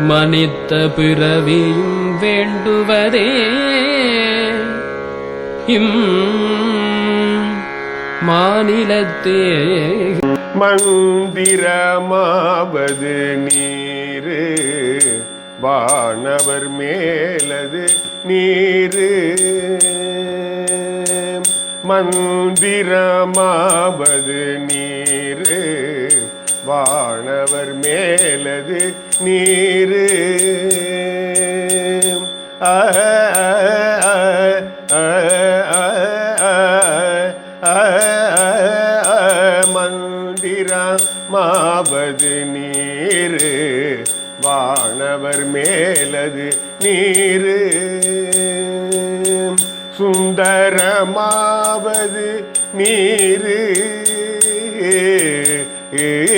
மனித்த பிறவியும் வேண்டுவதே. இம் மாநிலத்தே. மந்திரமாவது நீரு வானவர் மேலது நீரு. மந்திரமாவது நீரு வானவர் மேலது நீர். மாவது நீர். வானவர் மேலது நீர். சுந்தரமாவது ஏ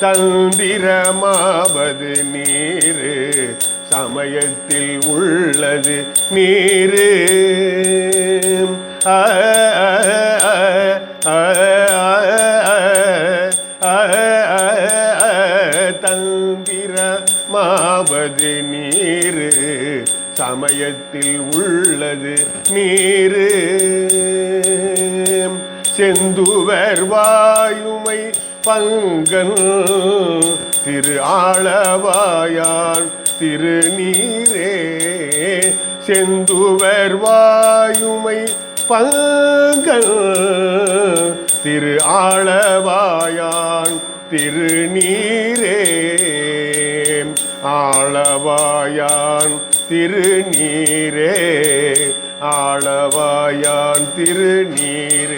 தந்திரமாவது நீரு சமயத்தில் உள்ளது நீரு ஆ தந்திரமாவது நீரு சமயத்தில் உள்ளது நீரு செந்துவர் வாயுமை பங்கன். திரு ஆளவாயான் திருநீரே செந்துவர் வாயுமை பங்கன். திரு ஆளவாயான் திருநீரே ஆளவாயான் திருநீரே ஆளவாயான் திருநீரே.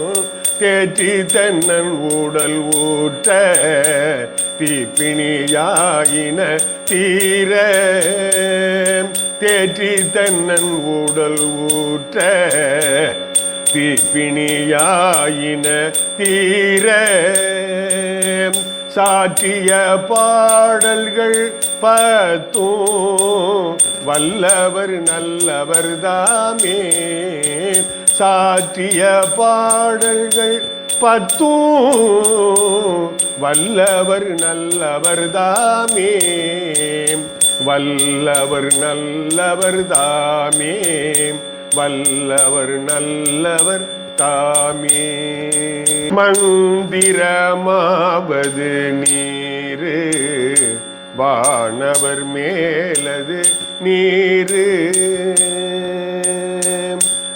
தேற்றி தென்னன் ஊடல் ஊற்ற தீப்பிணியாயின தீர. தேற்றி தென்னன் ஊடல் ஊற்ற தீப்பிணியாயின தீர. சாற்றிய பாடல்கள் பத்தும் வல்லவர் நல்லவர் தாமே. சாற்றிய பாடல்கள் பத்தும். வல்லவர் நல்லவர் தாமே. வல்லவர் நல்லவர் தாமே. வல்லவர் நல்லவர் தாமே. மந்திரமாவது நீரு. வானவர் மேலது நீரு.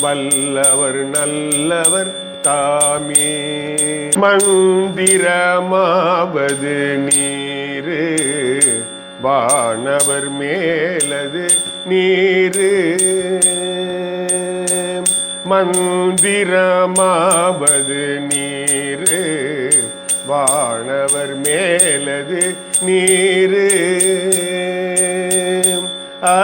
வல்லவர் நல்லவர் தாமே. மந்திரமாவது நீரு வானவர் மேலது நீரு. மந்திரமாவது நீரு வானவர் மேலது நீரு. ஆ